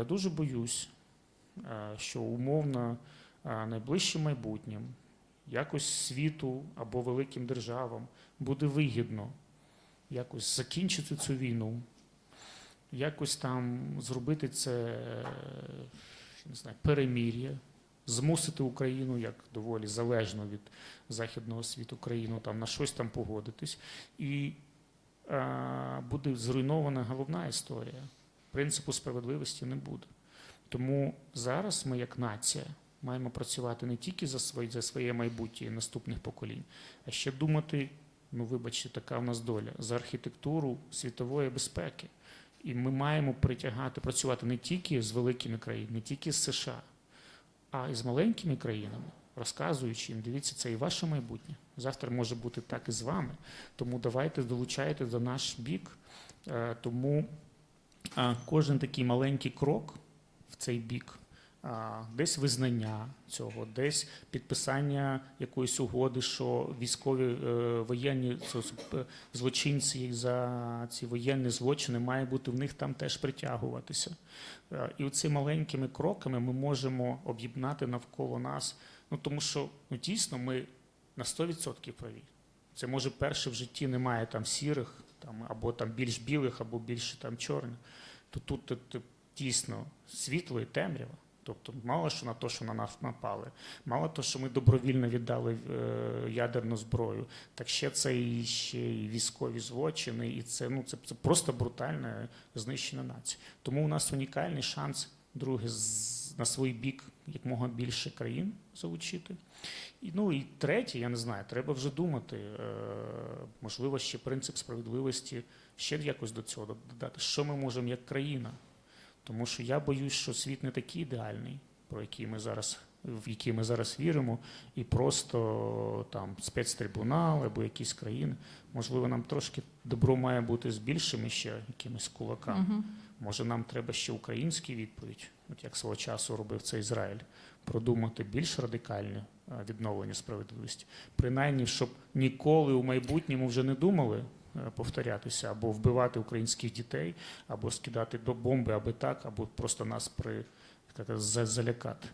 Я дуже боюсь, е, що умовно е, найближчим майбутнім якось світу або великим державам буде вигідно якось закінчити цю війну, якось там зробити це е, не знаю, перемір'я, змусити Україну як доволі залежно від західного світу країну там на щось там погодитись, і буде зруйнована головна історія. Принципу справедливості не буде. Тому зараз ми, як нація, маємо працювати не тільки за своє, за своє майбутнє і наступних поколінь, а ще думати, ну вибачте, така в нас доля, за архітектуру світової безпеки. І ми маємо притягати, працювати не тільки з великими країнами, не тільки з США, а й з маленькими країнами, розказуючи їм, дивіться, це і ваше майбутнє. Завтра може бути так і з вами. Тому давайте долучайте до наш бік. Е, Тому кожен такий маленький крок в цей бік, десь визнання цього, десь підписання якоїсь угоди, що військові е, воєнні е, злочинці за ці воєнні злочини має бути в них там теж притягуватися. Е, І оці маленькими кроками ми можемо об'єднати навколо нас. Ну тому що ну, дійсно ми на 100% праві. Це може перше в житті немає там сірих, там або там більш білих, або більше там чорних. То тут, тісно світло і темрява. Тобто, мало що на те, що на нас напали, мало того, що ми добровільно віддали е, ядерну зброю, так ще це і ще і військові злочини, і це ну це, це просто брутальне знищення нації. Тому у нас унікальний шанс, друге, з- на свій бік якомога більше країн залучити. І, ну і третє, я не знаю, треба вже думати. Е, можливо, ще принцип справедливості ще якось до цього додати. Що ми можемо як країна? Тому що я боюсь, що світ не такий ідеальний, про який ми зараз, в який ми зараз віримо, і просто там спецтрибунал або якісь країни. Можливо, нам трошки добро має бути з більшими ще якимись кулаками. Мгм. Може, нам треба ще українську відповідь, от як свого часу робив це Ізраїль, продумати більш радикальне е, відновлення справедливості. Принаймні, щоб ніколи у майбутньому вже не думали е, повторятися або вбивати українських дітей, або скидати до бомби, аби так, або просто нас при як залякати.